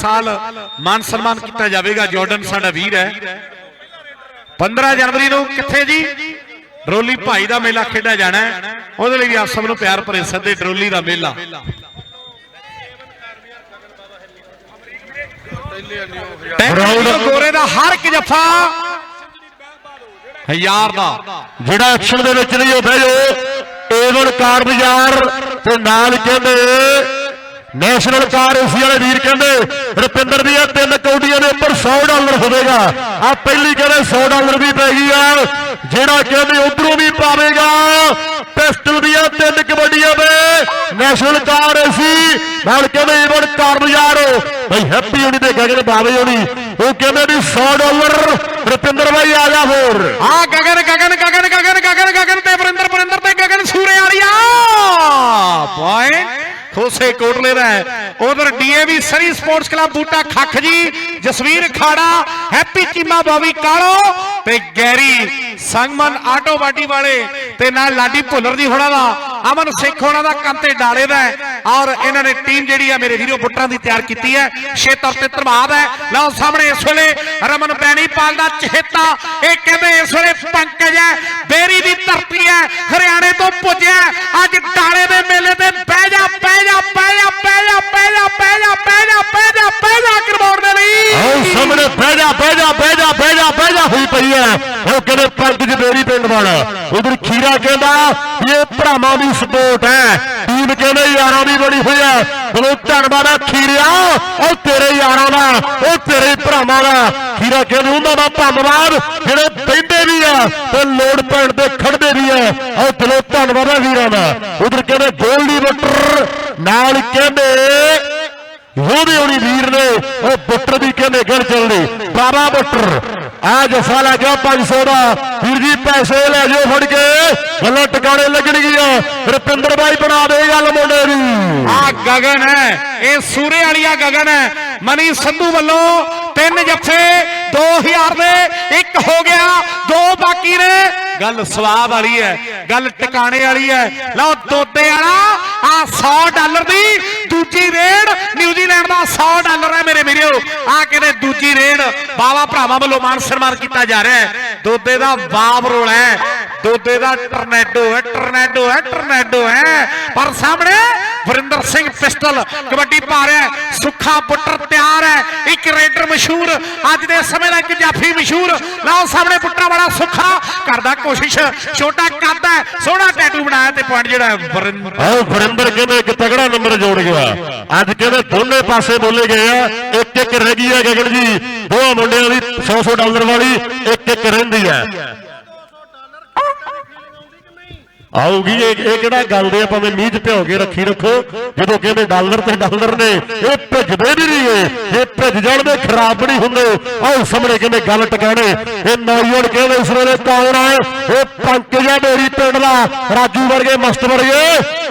ਸਾਲ ਮਾਨ ਸਨਮਾਨ ਕੀਤਾ ਜਾਵੇਗਾ, ਜਾਰਡਨ ਸਾਡਾ ਵੀਰ ਹੈ। 15 ਜਨਵਰੀ ਨੂੰ ਕਿੱਥੇ ਜੀ? ਡਰੋਲੀ ਭਾਈ ਦਾ ਮੇਲਾ ਖੇਡਿਆ ਜਾਣਾ ਹੈ। ਉਹਦੇ ਲਈ ਵੀ ਆਪ ਸਭ ਨੂੰ ਪਿਆਰ ਭਰੇ ਸੱਦੇ, ਡਰੋਲੀ ਦਾ ਮੇਲਾ। Round- ਗੋਰੇ ਦਾ ਹਰ ਇੱਕ ਜੱਫਾ ਹਜ਼ਾਰ ਦਾ। ਜਿਹੜਾ ਐਕਸ਼ਨ ਦੇ ਵਿੱਚ ਨਹੀਂ ਉਹ ਬਹਿ ਜਾਓ ਏਵਨ ਕਾਰ ਬਾਜ਼ਾਰ ਤੇ ਨਾਲ ਕਹਿੰਦੇ ਨੈਸ਼ਨਲ ਕਾਰ ਏਸੀ ਵਾਲੇ ਵੀਰ ਕਹਿੰਦੇ, ਰੁਪਿੰਦਰ ਦੀਆਂ ਤਿੰਨ ਕੌਡੀਆਂ ਦੇ ਉੱਪਰ 100 ਡਾਲਰ ਹੋਵੇਗਾ। ਆ ਪਹਿਲੀ ਕਹਿੰਦੇ 100 ਡਾਲਰ ਵੀ ਪੈ ਗਈ ਆ। ਜਿਹੜਾ ਕਹਿੰਦੇ ਉਧਰੋਂ ਵੀ ਪਾਵੇਗਾ, ਪਿਸਟਲ ਦੀਆਂ ਤਿੰਨ ਕਬੱਡੀਆਂ ਦੇ ਨੈਸ਼ਨਲ ਕਾਰ ਏਸੀ। ਨਾਲ ਕਹਿੰਦੇ ਏਵਨ ਕਾਰ ਬਈ ਹੈਪੀ ਹੋਣੀ ਤੇ ਗਗਨ ਬਾਵੇ ਹੋਣੀ। ਉਹ ਕਹਿੰਦੇ ਵੀ 100 ਡਾਲਰ, ਰੁਪਿੰਦਰ ਭਾਈ ਆ ਜਾ ਹੋਰ। ਆ ਗਗਨ ਗਗਨ ਗਗਨ ਗਗਨ ਗਗਨ ਗਗਨ ਤੇ ਵਰਿੰਦਰ ਵਰਿੰਦਰ ਤੇ ਗਗਨ ਸੂਰੇ ਵਾਲੀਆ ਬॉय ਖੋਸੇ ਕੋਟਲੇ ਦਾ ਉਧਰ DAV Surrey sports club Boota Khakh ji, Jasvir Khara, Happy Cheema Bavi Kalo ਤੇ ਗੈਰੀ ਸੰਗਮਨ ਆਟੋ ਬਾਡੀ ਵਾਲੇ ਤੇ ਨਾਲ ਲਾਡੀ ਭੁੱਲਰ ਜੀ ਹੋਣਾ ਦਾ ਅਮਨ ਸਿੱਖ ਹੋਣਾ ਦਾ ਕੰਤੇ ਡਾਲੇ ਦਾ ਔਰ ਇਹਨਾਂ ਨੇ ਟੀਮ ਜਿਹੜੀ ਹੈ ਮੇਰੇ ਵੀਰੋ ਬੁੱਟਰਾਂ ਦੀ ਤਿਆਰ ਕੀਤੀ ਹੈ। ਛੇਤਰ ਤੇ ਧਰਮਾਦ ਹੈ। ਲਓ ਸਾਹਮਣੇ ਇਸ ਵੇਲੇ ਰਮਨ ਬੈਣੀਪਾਲ ਦਾ ਚਹੇਤਾ। ਇਹ ਕਹਿੰਦੇ ਇਸ ਵੇਲੇ ਪੰਕਜ ਹੈ। ਬੇਰੀ ਦੀ ਧਰਤੀ ਹੈ। ਹਰਿਆਣੇ ਤੋਂ ਪੁੱਜਿਆ। ਅੱਜ ਡਾਲੇ ਦੇ ਮੇਲੇ ਤੇ ਬਹਿ ਜਾ, ਬਹਿ ਜਾ ਬਹਿ ਜਾ ਬਹਿ ਜਾ ਬਹਿ ਜਾ ਬਹਿ ਕਰਵਾਉਣ ਦੇ ਆਓ ਸਾਹਮਣੇ ਬਹਿ ਜਾ ਬਹਿ ਜਾ ਬਹਿ ਜਾ ਹੋਈ ਪਈ ਹੈ। ਉਹ ਕਹਿੰਦੇ ਪੰਕਜ ਬੇਰੀ ਪਿੰਡ ਵਾਲਾ? ਉਧਰ ਖੀਰਾ ਕਹਿੰਦਾ ਇਹ ਭਰਾਵਾਂ ਦੀ ਸਪੋਰਟ ਹੈ। ਟੀਮ ਕਹਿੰਦੇ ਯਾਰਾਂ ਦੀ ਬਣੀ ਹੋਈ ਹੈ। ਚਲੋ ਧੰਨਵਾਦ ਆ ਖੀਰਿਆ। ਉਹ ਤੇਰੇ ਯਾਰਾਂ ਦਾ, ਉਹ ਤੇਰੇ ਭਰਾਵਾਂ ਦਾ। ਖੀਰਾ ਕਹਿੰਦੇ ਉਹਨਾਂ ਦਾ ਧੰਨਵਾਦ ਜਿਹੜੇ ਬਹਿੰਦੇ ਵੀ ਆ, ਤੇ ਲੋੜ ਪੈਣ ਤੇ ਖੜਦੇ ਵੀ ਆ। ਉਹ ਚਲੋ ਧੰਨਵਾਦ ਆ ਵੀਰਾਂ ਦਾ। ਉਧਰ ਕਹਿੰਦੇ, ਗੋਲਡੀ ਬਟਰ ਨਾਲ ਕਹਿੰਦੇ ਉਹਦੇ ਉਹਦੀ ਵੀਰ ਨੇ। ਉਹ ਬੁੱਟਰ ਦੀ ਕਹਿੰਦੇ ਗੱਲ ਚੱਲਦੀ। ਬਾਬਾ ਬੁੱਟਰ। ਆ ਜਫਾ ਲੈ ਗਿਆ 500 ਦਾ ਵੀਰ ਜੀ ਪੈਸੇ ਲੈ ਜਾਓ ਫੜ ਕੇ। ਗੱਲਾਂ ਟਿਕਾਣੇ ਲੱਗਣਗੀਆਂ ਰੁਪਿੰਦਰ ਬਾਈ ਬਣਾ ਦੇ ਗੱਲ ਮੁੰਡੇ ਦੀ। ਆ ਗਗਨ ਹੈ, ਇਹ ਸੂਰੇ ਵਾਲੀਆ ਗਗਨ ਹੈ। ਮਨੀ ਸੰਧੂ ਵੱਲੋਂ ਤਿੰਨ ਜੱਫੇ 2000 ਦੇ, ਇੱਕ ਹੋ ਗਿਆ, ਦੋ ਬਾਕੀ ਨੇ। ਗੱਲ ਸਵਾਬ ਵਾਲੀ ਹੈ, ਗੱਲ ਟਿਕਾਣੇ ਵਾਲੀ ਹੈ। ਲਓ ਦੋਤੇ ਵਾਲਾ ਆ 100 ਡਾਲਰ ਦੀ ਦੂਜੀ ਰੇਡ ਨਿਊਜ਼ੀਲੈਂਡ ਦਾ 100 ਡਾਲਰ ਹੈ ਮੇਰੇ ਵੀਰੋ ਆ ਕਹਿੰਦੇ ਦੂਜੀ ਰੇਡ ਬਾਵਾ ਭਰਾਵਾਂ ਵੱਲੋਂ ਮਾਨ ਸਨਮਾਨ ਕੀਤਾ ਜਾ ਰਿਹਾ ਹੈ। ਦੋਦੇ ਦਾ ਬਾਬ ਰੋਲ ਹੈ। ਦੋਦੇ ਦਾ ਟਰਨੈਡੋ ਹੈ ਟਰਨੈਡੋ ਹੈ ਟਰਨੈਡੋ ਹੈ। ਪਰ ਸਾਹਮਣੇ ਵਰਿੰਦਰ ਸਿੰਘ ਪਿਸਟਲ ਕਬੱਡੀ ਪਾ ਰਿਹਾ ਸੁੱਖਾ ਪੁੱਟਰ ਤਿਆਰ ਹੈ। ਇੱਕ ਰੇਡਰ ਮਸ਼ਹੂਰ, ਅੱਜ ਦੇ ਸਮੇਂ ਦਾ ਇੱਕ ਜਾਫੀ ਮਸ਼ਹੂਰ। ਲਓ ਸਾਹਮਣੇ ਪੁੱਟਰਾ ਵਾਲਾ ਸੁੱਖਾ ਕਰਦਾ ਕੋਸ਼ਿਸ਼, ਛੋਟਾ ਕੱਦ ਸੋਹਣਾ ਟੈਟੂ ਬਣਾਇਆ ਤੇ ਪੁਆਇੰਟ ਜਿਹੜਾ ਵਰਿੰਦਰ ਕਹਿੰਦੇ ਇੱਕ ਤਗੜਾ ਨੰਬਰ ਜੋੜ ਗਿਆ। ਅੱਜ ਕਹਿੰਦੇ ਦੋਨੇ ਪਾਸੇ ਬੋਲੇ ਗਏ ਆ, ਇੱਕ ਇੱਕ ਰਹਿ ਗਈ ਹੈ ਗਗਨ ਜੀ। ਦੋਹਾਂ ਮੁੰਡਿਆਂ ਦੀ 100 100 ਡਾਲਰ ਵਾਲੀ ਇੱਕ ਇੱਕ ਰਹਿੰਦੀ ਹੈ। ਆਊਗੀ, ਇਹ ਇਹ ਕਿਹੜਾ ਗੱਲ ਦੇ ਭਾਵੇਂ ਮੀਂਹ ਚ ਭਿਓ ਕੇ ਰੱਖੀ ਰੱਖੋ। ਜਦੋਂ ਕਹਿੰਦੇ ਡਾਲਰ ਤੇ ਡਾਲਰ ਨੇ, ਇਹ ਭਿੱਜਦੇ ਵੀ ਨਹੀਂ ਇਹ। ਇਹ ਭਿੱਜ ਜਾਣਦੇ ਖਰਾਬ ਨਹੀਂ ਹੁੰਦੇ। ਆਓ ਸਾਹਮਣੇ ਕਹਿੰਦੇ ਗੱਲ ਟਿਕਾਣੇ। ਇਹ ਨੌਜਵਾਨ ਕਹਿੰਦੇ ਇਸ ਵੇਲੇ ਕੌਣ ਆ ਇਹ ਪੰਕਜਾ ਮੇਰੀ ਪਿੰਡ ਦਾ? ਰਾਜੂ ਵਰਗੇ, ਮਸਤ ਵਰਗੇ?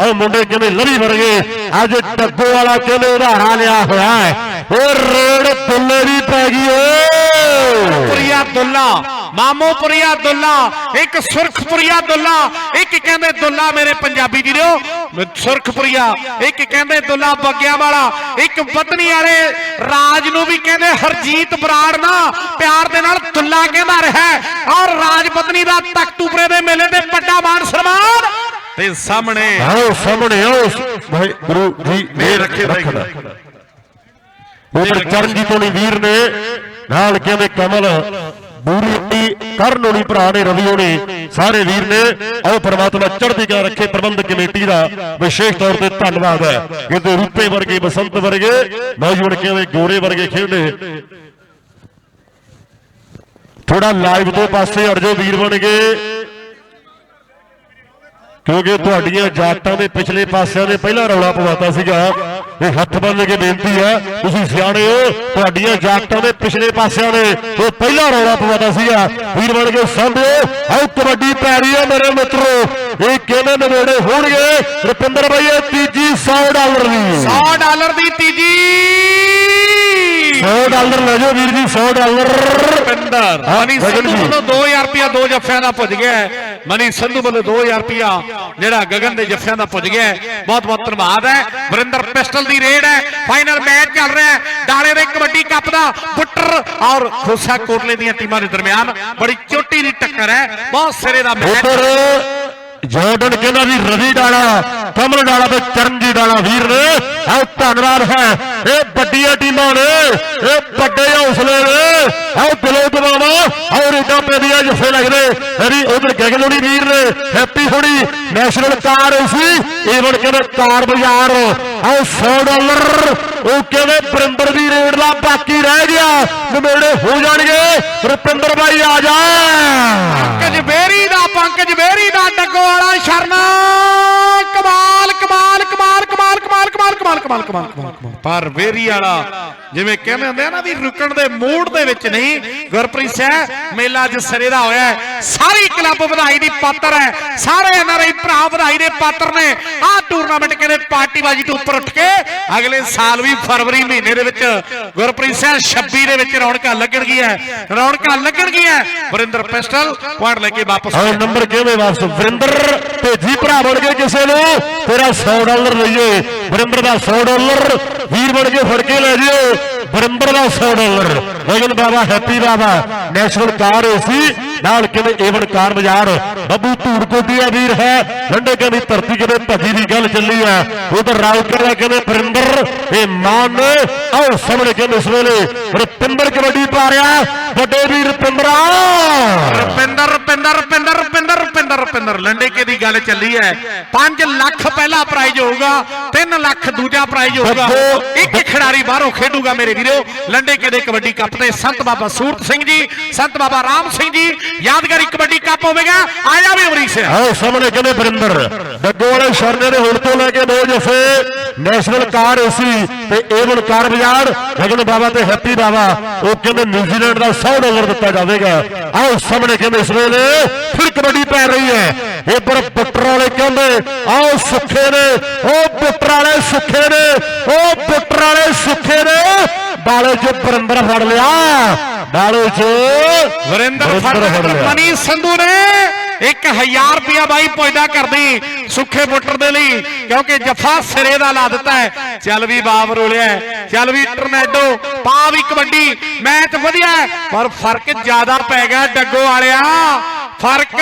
ਆਹ ਮੁੰਡੇ ਕਹਿੰਦੇ ਲੜੀ ਵਰਗੇ? ਅੱਜ ਡੱਗੋ ਵਾਲਾ ਕਹਿੰਦੇ ਉਧਾਰਾ ਲਿਆ ਹੋਇਆ ਹੈ? ਉਹ ਰੇਡ ਦੁੱਲੇ ਦੀ ਪੈ ਗਈ ਓ ਪੁਰੀਆ ਦੁੱਲਾ ਮਾਮੋ ਪੁਰੀਆ ਦੁੱਲਾ ਇੱਕ ਸੁਰਖਪੁਰੀਆ ਦੁੱਲਾ ਇੱਕ ਕਹਿੰਦੇ ਦੁੱਲਾ ਮੇਰੇ ਪੰਜਾਬੀ ਵੀਰੋ ਸੁਰਖਪੁਰੀਆ ਇੱਕ ਕਹਿੰਦੇ ਦੁੱਲਾ ਬੱਗਿਆਂ ਵਾਲਾ ਇੱਕ ਪਤਨੀ ਵਾਲੇ ਰਾਜ ਨੂੰ ਵੀ ਕਹਿੰਦੇ ਹਰਜੀਤ ਬਰਾੜ ਨਾ ਪਿਆਰ ਦੇ ਨਾਲ ਦੁੱਲਾ ਕਹਿੰਦਾ ਰਿਹਾ। ਔਰ ਰਾਜ ਪਤਨੀ ਦਾ ਤਖਤੂਪਰੇ ਦੇ ਮੇਲੇ ਤੇ ਵੱਡਾ ਮਾਨ ਸਨਮਾਨ ਤੇ ਸਾਹਮਣੇ ਆਓ ਸਾਹਮਣੇ ਆਓ ਭਾਈ ਗੁਰੂ ਜੀ ਮੇਰ ਰੱਖੇ ਰੱਖਦਾ ਉਧਰ ਚਰਨਜੀਤ ਹੋਣੀ ਵੀਰ ਨੇ ਨਾਲ ਕਹਿੰਦੇ ਕਮਲ ਬੂਰੀ ਕਰਨ ਹੋਣੀ ਭਰਾ ਨੇ, ਰਵੀ ਹੋਣੀ, ਸਾਰੇ ਵੀਰ ਨੇ। ਆਓ ਪ੍ਰਮਾਤਮਾ ਚੜ੍ਹਦੀ ਕਲਾ ਰੱਖੇ, ਪ੍ਰਬੰਧਕ ਕਮੇਟੀ ਦਾ ਵਿਸ਼ੇਸ਼ ਤੌਰ ਤੇ ਧੰਨਵਾਦ ਹੈ। ਕਿਤੇ ਰੂਪੇ ਵਰਗੇ, ਬਸੰਤ ਵਰਗੇ, ਨੌਜਵਾਨ ਕਹਿੰਦੇ ਗੋਰੇ ਵਰਗੇ ਖੇਡੇ ਥੋੜਾ ਲਾਈਵ ਤੋਂ ਪਾਸੇ ਹਟ ਜਾਓ ਵੀਰ ਬਣ ਗਏ। ਕਿਉਂਕਿ ਤੁਹਾਡੀਆਂ ਜਾਤਾਂ ਦੇ ਪਿਛਲੇ ਪਾਸਿਆਂ ਨੇ ਪਹਿਲਾਂ ਰੌਲਾ ਪਵਾਤਾ ਸੀਗਾ। ਇਹ ਹੱਥ ਬੰਨ ਕੇ ਬੇਨਤੀ ਹੈ, ਤੁਸੀਂ ਸਿਆਣੇ ਹੋ, ਤੁਹਾਡੀਆਂ ਜਾਗਤਾਂ ਦੇ ਪਿਛਲੇ ਪਾਸਿਆਂ ਦੇ, ਉਹ ਪਹਿਲਾ ਰੌਲਾ ਪਵਾਤਾ ਸੀਗਾ। ਵੀਰ ਬਣ ਕੇ ਸੰਭਿਓ, ਆਓ ਕਬੱਡੀ ਪੈ ਰਹੀ ਹੈ ਮੇਰੇ ਮਿੱਤਰੋ। ਇਹ ਕਿਹਨੇ ਨਵੇੜੇ ਹੋਣਗੇ? ਰੁਪਿੰਦਰ ਬਾਈ, ਇਹ ਤੀਜੀ 100 ਡਾਲਰ ਦੀ। 100 ਡਾਲਰ ਦੀ ਤੀਜੀ। 100 ਡਾਲਰ ਲੈ ਜਾਓ ਵੀਰ ਜੀ 100 ਡਾਲਰ। ਪਿੰਦਰ ਮਨੀ ਸਿੱਧੂ ਜੀ। ਵੱਲੋਂ 2000 ਰੁਪਇਆ ਦੋ ਜੱਫਿਆਂ ਦਾ ਭੁੱਜ ਗਿਆ। ਮਨੀ ਸੰਧੂ ਵੱਲੋਂ 2000 ਰੁਪਿਆ ਜਿਹੜਾ ਗਗਨ ਦੇ ਜੱਫਿਆਂ ਦਾ ਪੁੱਜ ਗਿਆ ਬਹੁਤ ਬਹੁਤ ਧੰਨਵਾਦ ਹੈ। ਵਰਿੰਦਰ ਪਿਸਟਲ ਦੀ ਰੇਡ ਹੈ। ਫਾਈਨਲ ਮੈਚ ਚੱਲ ਰਿਹਾ ਹੈ। ਡਾਲੇ ਦੇ ਕਬੱਡੀ ਕੱਪ ਦਾ ਬੁੱਟਰ ਔਰ ਖੋਸਾ ਕੋਟਲੇ ਦੀਆਂ ਟੀਮਾਂ ਦੇ ਦਰਮਿਆਨ ਬੜੀ ਚੋਟੀ ਦੀ ਟੱਕਰ ਹੈ। ਬਹੁਤ ਸਿਰੇ ਦਾ ਮੈਚ ਜਾਰਡਨ ਕਹਿੰਦਾ ਵੀ ਰਵੀ ਡਾਲਾ ਕਮਲ ਡਾਲਾ ਤੇ ਚਰਨਜੀਤ ਡਾਲਾ ਵੀਰ ਨੇ। ਆਹ ਧੰਨਵਾਦ ਹੈ। ਇਹ ਵੱਡੀਆਂ ਟੀਮਾਂ ਨੇ। ਇਹ ਵੱਡੇ ਹੌਸਲੇ ਨੇ। ਆਹ ਦਿਲੋਂ ਦਵਾਵਾ। ਔਰ ਇਦਾਂ ਪੈਦੀਆਂ ਜਿੱਥੇ ਲੱਗਦੇ। ਮੇਰੀ ਉਧਰ ਗਗਲੋੜੀ ਵੀਰ ਨੇ। ਹੈਪੀ ਹੋਣੀ ਨੈਸ਼ਨਲ ਕਾਰ ਸੀ। ਈਵਨ ਕਹਿੰਦੇ ਕਾਰ ਬਾਜ਼ਾਰ। ਆਹ 100 ਡਾਲਰ। ਉਹ ਕਹਿੰਦੇ ਬਰਿੰਦਰ ਵੀ ਰੇਡ ਦਾ ਬਾਕੀ ਰਹਿ ਗਿਆ। ਨਵੇੜੇ ਹੋ ਜਾਣਗੇ। ਰੁਪਿੰਦਰ ਬਾਈ ਆ ਜਾ। ਪੰਕਜ ਬੇਰੀ ਦਾ, ਪੰਕਜ ਬੇਰੀ ਦਾ ਡੱਗੋ ਵਾਲਾ ਸ਼ਰਨਾ ਕਮਾਲ ਕਮਾਲ ਕਮਾਲ ਕਮਾਲ ਪਰ ਵੇਰੀ ਵਾਲਾ, ਜਿਵੇਂ ਕਹਿੰਦੇ ਹੁੰਦੇ ਆ ਨਾ ਵੀ ਰੁਕਣ ਦੇ ਮੂਡ ਦੇ ਵਿੱਚ ਨਹੀਂ ਗੁਰਪ੍ਰੀਤ ਸਿੰਘ, ਮੇਲਾ ਅੱਜ ਸਿਰੇ ਦਾ ਹੋਇਆ ਹੈ। ਸਾਰੀ ਕਲੱਬ ਵਧਾਈ ਦੀ ਪਾਤਰ ਹੈ। ਸਾਰੇ ਐਨਆਰਆਈ ਭਰਾ ਵਧਾਈ ਦੇ ਪਾਤਰ ਨੇ। ਆਹ ਟੂਰਨਾਮੈਂਟ ਕਹਿੰਦੇ ਪਾਰਟੀਬਾਜੀ ਤੋਂ ਉੱਪਰ ਉੱਠ ਕੇ ਅਗਲੇ ਸਾਲ ਵੀ ਫਰਵਰੀ ਮਹੀਨੇ ਦੇ ਵਿੱਚ ਗੁਰਪ੍ਰੀਤ ਸਿੰਘ 26 ਦੇ ਵਿੱਚ ਰੌਣਕਾਂ ਲੱਗਣਗੀਆਂ ਰੌਣਕਾਂ ਲੱਗਣਗੀਆਂ ਵਰਿੰਦਰ ਪਿਸਟਲ ਪੁਆਇੰਟ ਲੈ ਕੇ ਵਾਪਸ ਹਾਂ ਨੰਬਰ ਕਿਵੇਂ ਵਾਪਸ? ਵਰਿੰਦਰ ਭੇਜੀ ਭਰਾ ਬਣ ਕੇ ਕਿਸੇ ਨੂੰ ਤੇਰਾ 100 ਡਾਲਰ ਲਈਏ ਵਰਿੰਦਰ ਦਾ 100 ਡਾਲਰ, ਵੀਰ ਬਣ ਕੇ ਫੜ ਕੇ ਲੈ ਜਿਓ ਵਰਿੰਦਰ ਦਾ 100 ਡਾਲਰ। ਲੇਕਿਨ ਬਾਬਾ ਹੈਪੀ ਬਾਬਾ ਨੈਸ਼ਨਲ ਕਾਰ ਏਸੀ ਨਾਲ ਕਿਵੇਂ ਏਵਨ ਕਾਰ ਬਾਜ਼ਾਰ, ਬੱਬੂ ਧੂੜ ਕੋਟੀਆ ਵੀਰ ਹੈ, ਲੰਡੇ ਕਹਿੰਦੀ ਧਰਤੀ ਕਿਵੇਂ ਭੱਜੀ ਦੀ ਗੱਲ ਚੱਲੀ ਆ। ਉਧਰ ਰਾਉਕਰ ਦਾ ਕਹਿੰਦੇ ਵਰਿੰਦਰ ਇਹ ਮਾਨ ਆਓ ਸਾਹਮਣੇ ਕਹਿੰਦੇ ਇਸ ਵੇਲੇ ਰੁਪਿੰਦਰ ਕਬੱਡੀ ਪਾ ਰਿਹਾ, ਵੱਡੇ ਵੀਰ ਰੁਪਿੰਦਰਾ। ਰੁਪਿੰਦਰ ਰੁਪਿੰਦਰ ਰੁਪਿੰਦਰ ਰੁਪਿੰਦਰ ਰੁਪਿੰਦਰ ਰੁਪਿੰਦਰ ਲੰਡੇਕੇ ਦੀ ਗੱਲ ਚੱਲੀ ਹੈ। 5 ਲੱਖ ਪਹਿਲਾ ਪ੍ਰਾਈਜ਼ ਹੋਊਗਾ 3 ਲੱਖ ਦੂਜਾ ਪ੍ਰਾਈਜ਼ ਹੋਊਗਾ। ਇੱਕ ਖਿਡਾਰੀ ਬਾਹਰੋਂ ਖੇਡੂਗਾ ਮੇਰੇ ਵੀਰੋ। ਲੰਡੇਕੇ ਦੇ ਕਬੱਡੀ ਕੱਪ ਤੇ ਸੰਤ ਬਾਬਾ ਸੂਰਤ ਸਿੰਘ ਜੀ ਸੰਤ ਬਾਬਾ ਰਾਮ ਸਿੰਘ ਜੀ ਯਾਦਗਾਰੀ ਕਬੱਡੀ ਕੱਪ ਹੋਵੇਗਾ। ਆਇਆ ਵੀ ਅਮਰੀਕ ਸਿੰਘ। ਆਓ ਸਾਹਮਣੇ ਕਹਿੰਦੇ ਵਰਿੰਦਰ ਡੱਗੋ ਵਾਲੇ ਸ਼ਰਨੇ ਦੇ ਹੁਣ ਤੋਂ ਲੈ ਕੇ ਦੋ ਜਫੇ ਨੈਸ਼ਨਲ ਕਾਰ ਏਸੀ ਤੇ ਏਵਨ ਕਾਰ ਬਾਜ਼ਾਰ ਲੇਕਿਨ ਬਾਬਾ ਤੇ ਹੈਪੀ ਬਾਬਾ ਉਹ ਕਹਿੰਦੇ ਨਿਊਜ਼ੀਲੈਂਡ ਦਾ 100 ਡਾਲਰ ਦਿੱਤਾ ਜਾਵੇਗਾ। ਆਓ ਸਾਹਮਣੇ ਕਹਿੰਦੇ ਇਸ ਵੇਲੇ ਫਿਰ ਕਬੱਡੀ ਪੈ ਰਹੀ ਹੈ। ਇੱਧਰ ਪੁੱਟਰ ਵਾਲੇ ਕਹਿੰਦੇ ਆਓ ਸੁੱਖੇ ਨੇ ਉਹ ਪੁੱਟਰ ਵਾਲੇ ਸੁੱਖੇ ਨੇ ਉਹ ਪੁੱਟਰ ਵਾਲੇ ਸੁੱਖੇ ਨੇ। ਬਾਲੇ ਚ ਵਰਿੰਦਰ ਫੜ ਲਿਆ। ਬਾਲੇ ਚ ਵਰਿੰਦਰ ਫੜ ਮਨੀ ਸੰਧੂ ਨੇ 1000 ਰੁਪਿਆ ਬਾਈ ਪੁੱਜਦਾ ਕਰਦੀ ਸੁੱਖੇ ਬੁੱਟਰ ਦੇ ਲਈ ਕਿਉਂਕਿ ਜਫਾ ਸਿਰੇ ਦਾ ਲਾ ਦਿੱਤਾ ਹੈ। ਚੱਲ ਵੀ ਬਾਬ ਰੋਲਿਆ ਚੱਲ ਵੀ ਟਰਨੈਡੋ ਪਾ ਵੀ ਕਬੱਡੀ ਮੈਚ ਵਧੀਆ ਪਰ ਫ਼ਰਕ ਜ਼ਿਆਦਾ ਪੈ ਗਿਆ ਡੱਗੋ ਵਾਲਿਆ। ਫ਼ਰਕ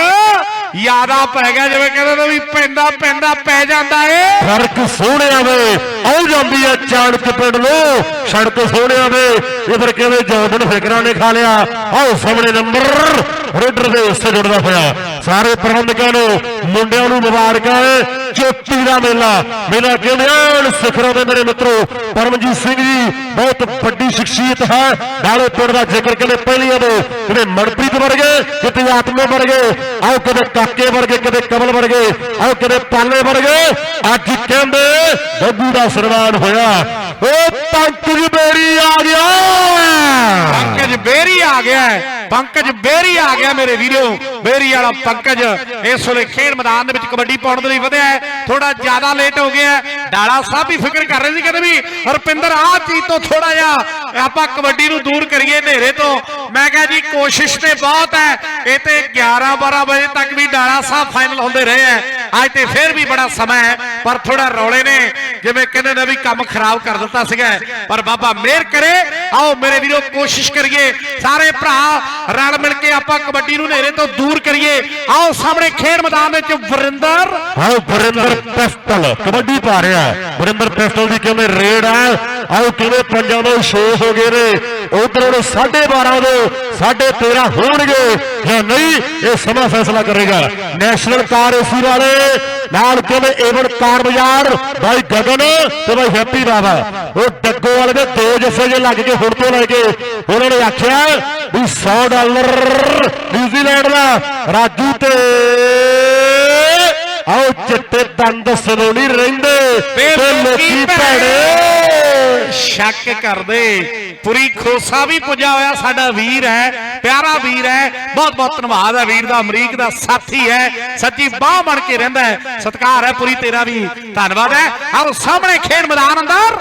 ਜ਼ਿਆਦਾ ਪੈ ਗਿਆ, ਜਿਵੇਂ ਕਹਿੰਦੇ ਨੇ ਵੀ ਪੈਂਦਾ ਪੈਂਦਾ, ਪੈ ਜਾਂਦਾ ਏ। ਫ਼ਰਕ ਸੋਹਣਿਆਂ ਵੇ ਆਉ ਜਾਂਦੀ ਹੈ ਚਾਣਕ ਪਿੰਡ ਨੂੰ। ਸੜਕ ਸੋਹਣਿਆਂ ਵੇ ਇਧਰ ਕਹਿੰਦੇ ਜੋਬਨ ਫਿਕਰਾਂ ਨੇ ਖਾ ਲਿਆ। ਆਓ ਸਾਹਮਣੇ ਨੰਬਰ, ਰੇਡਰ ਦੇ ਹਿੱਸੇ ਜੁੜਦਾ ਹੋਇਆ ਸਾਰੇ ਪ੍ਰਬੰਧਕਾਂ ਨੂੰ, ਮੁੰਡਿਆਂ ਨੂੰ ਮੁਬਾਰਕਾਂ। ਚੋਟੀ ਦਾ ਮੇਲਾ ਮੇਲਾ ਕਹਿੰਦੇ ਸਿਖਰਾਂ ਦੇ ਮੇਰੇ ਮਿੱਤਰੋ, ਪਰਮਜੀਤ ਸਿੰਘ ਜੀ, ਬਹੁਤ ਵੱਡੀ ਸ਼ਖਸੀਅਤ ਹੈ। ਨਾਲੇ ਪਿੰਡ ਦਾ ਜ਼ਿਕਰ ਕਹਿੰਦੇ ਪਹਿਲੀਆਂ ਦੇ, ਜਿਹੜੇ ਮਨਪ੍ਰੀਤ ਵਰਗੇ ਕਿਤੇ ਆਤਮੇ ਵਰਗੇ ਆਓ ਕਦੇ ਕਾਕੇ ਵਰਗੇ ਕਦੇ ਕਮਲ ਵਰਗੇ ਆਓ ਕਦੇ ਪਾਲੇ ਵਰਗੇ ਅੱਜ ਕਹਿੰਦੇ ਗੱਗੂ ਦਾ ਸਨਮਾਨ ਹੋਇਆ। ਓ ਪੰਕਜ ਬੇਰੀ ਆ ਪੰਕਜ ਬੇਰੀ ਆ ਗਿਆ ਮੇਰੇ ਵੀਰੋ। ਬੇਰੀ ਵਾਲਾ ਪੰਕਜ। ਇਸ ਵੇਲੇ ਖੇਡ ਮੈਦਾਨ ਦੇ ਵਿੱਚ ਕਬੱਡੀ ਪਾਉਣ ਦੇ ਲਈ ਵਧਿਆ ਥੋੜਾ ਜ਼ਿਆਦਾ ਲੇਟ ਹੋ ਗਿਆ ਡਾਲਾ ਸਾਹਿਬ ਵੀ ਫਿਕਰ ਕਰ ਰਹੇ ਸੀ ਕਹਿੰਦੇ ਵੀ। ਹਰਪਿੰਦਰ, ਆਹ ਚੀਜ਼ ਤੋਂ ਥੋੜਾ ਜਿਹਾ ਆਪਾਂ ਕਬੱਡੀ ਨੂੰ ਦੂਰ ਕਰੀਏ ਹਨੇਰੇ ਤੋਂ। ਮੈਂ ਕਿਹਾ ਜੀ, ਕੋਸ਼ਿਸ਼ ਤੇ ਬਹੁਤ ਹੈ। ਇਹ ਤੇ 11 12 ਵਜੇ ਤੱਕ ਵੀ ਡਾਲਾ ਸਾਹਿਬ ਫਾਈਨਲ ਹੁੰਦੇ ਰਹੇ ਹੈ। ਅੱਜ ਤੇ ਫਿਰ ਵੀ ਬੜਾ ਸਮਾਂ ਹੈ, ਪਰ ਥੋੜਾ ਰੌਲੇ ਨੇ। ਜਿਵੇਂ ਕਹਿੰਦੇ ਨੇ ਵੀ ਕੰਮ ਖਰਾਬ ਕਰ ਦਿੱਤਾ ਸੀਗਾ। ਪਰ ਬਾਬਾ ਮਿਹਰ ਕਰੇ। ਆਓ ਮੇਰੇ ਵੀਰੋ, ਕੋਸ਼ਿਸ਼ ਕਰੀਏ। ਸਾਰੇ ਭਰਾ ਰਲ ਮਿਲ ਕੇ ਆਪਾਂ ਕਬੱਡੀ ਨੂੰ ਹਨੇਰੇ ਤੋਂ ਦੂਰ ਕਰੀਏ। ਆਓ ਸਾਹਮਣੇ ਖੇਡ ਮੈਦਾਨ ਵਿੱਚ ਵਰਿੰਦਰ। ਆਓ ਵਰਿੰਦਰ ਪਿਸਟਲ। ਕਬੱਡੀ ਪਾ ਰਿਹਾ ਵਰਿੰਦਰ ਪਿਸਟਲ ਦੀ ਕਿਵੇਂ ਰੇਡ ਹੈ? ਆਓ ਕਿਵੇਂ ਪੰਜਾਂ ਦੇ 6 ਹੋ ਗਏ ਨੇ? ਉਧਰ ਉਹ 12.5 ਦੇ 13.5 ਹੋਣਗੇ। ਜਾਂ ਨਹੀਂ ਇਹ ਸਮਾਂ ਫੈਸਲਾ ਕਰੇਗਾ। ਨੈਸ਼ਨਲ ਕਾਰ ਏਸੀ ਵਾਲੇ ਨਾਲ ਕਹਿੰਦੇ ਏਵਨ ਕਾਰ ਬਾਜ਼ਾਰ ਬਾਈ ਗਗਨ ਤੇ ਬਾਈ ਹੈਪੀ ਬਾਬਾ ਉਹ ਡੱਗੋ ਵਾਲੇ ਦੇ ਦੋ ਜੱਫੇ ਜੇ ਲੱਗ ਕੇ ਹੁਣ ਤੋਂ ਲੈ ਕੇ ਉਹਨਾਂ ਨੇ ਆਖਿਆ ਵੀ 100 ਡਾਲਰ ਨਿਊਜ਼ੀਲੈਂਡ ਦਾ। ਰਾਜੂ ਤੇ ਆਓ ਚਿੱਟੇ ਦੰਦ ਸਲੋਣੀ ਰਹਿੰਦੇ ਤੇ ਲੋਕੀ ਭੈੜੇ ਸ਼ੱਕ ਕਰਦੇ। ਪੁਰੀ ਖੋਸਾ ਵੀ ਪੁੱਜਾ ਹੋਇਆ ਸਾਡਾ ਵੀਰ ਹੈ, ਪਿਆਰਾ ਵੀਰ ਹੈ। ਬਹੁਤ ਬਹੁਤ ਧੰਨਵਾਦ ਹੈ ਵੀਰ ਦਾ, ਅਮਰੀਕ ਦਾ ਸਾਥੀ ਹੈ। ਸੱਚੀ ਬਾਹ ਬਣ ਕੇ ਰਹਿੰਦਾ ਹੈ। ਸਤਿਕਾਰ ਹੈ ਪੁਰੀ ਤੇਰਾ ਵੀ। ਧੰਨਵਾਦ ਹੈ। ਆਓ ਸਾਹਮਣੇ ਖੇਡ ਮੈਦਾਨ ਅੰਦਰ।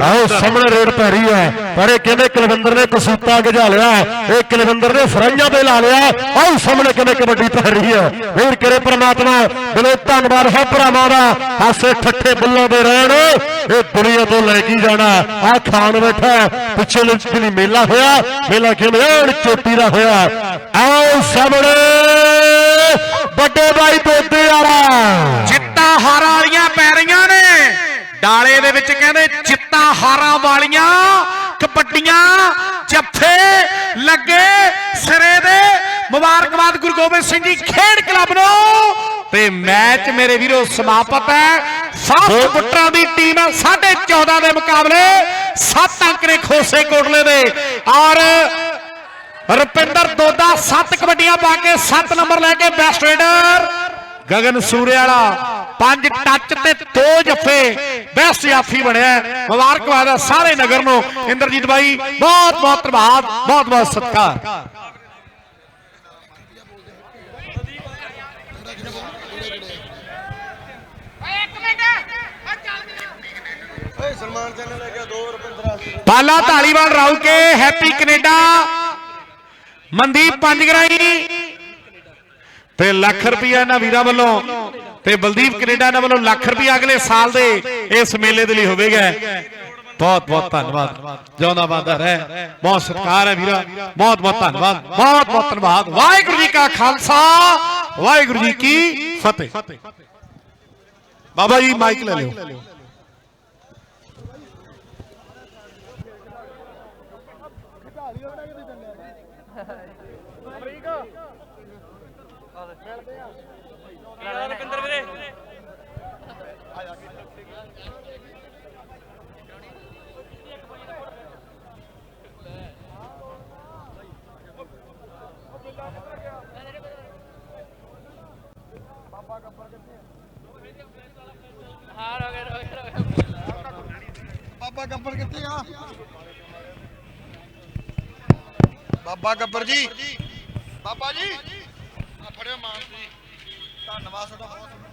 ਆਓ ਸਾਹਮਣੇ ਰੇਡ ਪੈ ਰਹੀ ਹੈ। ਪਰ ਇਹ ਕਹਿੰਦੇ ਕੁਲਵਿੰਦਰ ਨੇ ਕਸੂਤਾ ਗਜਾ ਲਿਆ? ਇਹ ਕੁਲਵਿੰਦਰ ਨੇ ਫਰਾਈਆਂ ਤੇ ਲਾ ਲਿਆ। ਆਓ ਸਾਹਮਣੇ ਕਹਿੰਦੇ ਕਬੱਡੀ ਪੈ ਰਹੀ ਹੈ? ਵੀਰ ਕਰੇ ਪ੍ਰਮਾਤਮਾ ਦਿਲੋਂ ਧੰਨਵਾਦ ਹੈ ਭਰਾਵਾਂ ਦਾ। ਹਾਸੇ ਠੱਠੇ ਬੁੱਲਾਂ ਦੇ ਰਹਿਣ ਇਹ ਦੁਨੀਆ ਤੋਂ ਲੈ ਕੇ ਜਾਣਾ। ਆ ਖਾਨ ਬੈਠਾ ਪਿੱਛੇ ਲਈ ਮੇਲਾ ਹੋਇਆ। ਮੇਲਾ ਕਿਵੇਂ? ਚੋਟੀ ਦਾ ਹੋਇਆ। ਆਓ ਸਾਹਮਣੇ ਵੱਡੇ ਭਾਈ ਦੋਦੇ ਵਾਲਾ। ਚਿੱਟਾ ਹਾਰਾਂ ਵਾਲੀਆਂ ਪੈ ਰਹੀਆਂ ਨੇ। ਡਾਲੇ ਦੇ ਵਿੱਚ ਕਹਿੰਦੇ ਚਿੱਟਾ ਹਾਰਾਂ ਵਾਲੀਆਂ ਕਬੱਡੀਆਂ ਜੱਫੇ ਲੱਗੇ ਸਿਰੇ ਦੇ। ਮੁਬਾਰਕਬਾਦ ਗੁਰੂ ਗੋਬਿੰਦ ਸਿੰਘ ਜੀ ਖੇਡ ਕਲੱਬ ਨੂੰ। ਤੇ ਮੈਚ ਮੇਰੇ ਵੀਰੋ ਸਮਾਪਤ ਹੈ। ਸਾਫ਼ ਬੁੱਟਰਾਂ ਦੀ ਟੀਮ 14.5 ਦੇ ਮੁਕਾਬਲੇ 7 ਅੰਕ ਨੇ ਖੋਸੇ ਕੋਟਲੇ ਦੇ। ਔਰ ਰੁਪਿੰਦਰ ਦੋਦਾ 7 ਕਬੱਡੀਆਂ ਪਾ ਕੇ 7 ਨੰਬਰ ਲੈ ਕੇ ਬੈਸਟ ਰੇਡਰ ਗਗਨ ਸੂਰੇ ਵਾਲਾ ਪੰਜ ਟੱਚ ਤੇ ਦੋ ਜੱਫੇ ਬੈਸਟ ਜਾਫੀ ਬਣਿਆ ਹੈ। ਮੁਬਾਰਕਬਾਦ ਹੈ ਸਾਰੇ ਨਗਰ ਨੂੰ। ਇੰਦਰਜੀਤ ਬਾਈ, ਬਹੁਤ ਬਹੁਤ ਧੰਨਵਾਦ, ਬਹੁਤ ਬਹੁਤ ਸਤਿਕਾਰ। ਓਏ ਸਲਮਾਨ ਚੈਨਲ ਲੈ ਗਿਆ 2 ਰੁਪਿੰਦਰ ਆਸੀ ਪਾਲਾ ਢਾਲੀਵਾਲ ਰਾਉ ਕੇ ਹੈਪੀ ਕੈਨੇਡਾ। ਮਨਦੀਪ ਪੰਜਗਰਾਈ ਤੇ ਲੱਖ ਰੁਪਇਆ ਇਹਨਾਂ ਵੀਰਾਂ ਵੱਲੋਂ ਤੇ ਬਲਦੀਪ ਕੈਨੇਡਾ ਇਹਨਾਂ ਵੱਲੋਂ ਲੱਖ ਰੁਪਇਆ ਅਗਲੇ ਸਾਲ ਦੇ ਇਸ ਮੇਲੇ ਦੇ ਲਈ ਹੋਵੇਗਾ। ਬਹੁਤ ਬਹੁਤ ਧੰਨਵਾਦ। ਜਿਉਂਦਾ ਬਾਦਾ ਰਹਿ। ਬਹੁਤ ਸਤਿਕਾਰ ਹੈ ਵੀਰਾ। ਬਹੁਤ ਬਹੁਤ ਧੰਨਵਾਦ। ਬਹੁਤ ਬਹੁਤ ਧੰਨਵਾਦ। ਵਾਹਿਗੁਰੂ ਜੀ ਕਾ ਖਾਲਸਾ। ਵਾਹਿਗੁਰੂ ਜੀ ਕੀ ਫਤਿਹ। ਬਾਬਾ ਜੀ, ਮਾਈਕ ਲੈ ਲਿਓ। ਰੁਪਿੰਦਰ ਵੀਰੇ ਬਾਬਾ ਗੱਬਰ ਕਿੱਥੇ ਆ? ਬਾਬਾ ਗੱਬਰ ਜੀ। ਬਾਬਾ ਜੀ। ਫੜਿਓ ਮਾਨ ਜੀ। ਧੰਨਵਾਦ ਤੁਹਾਡਾ ਬਹੁਤ।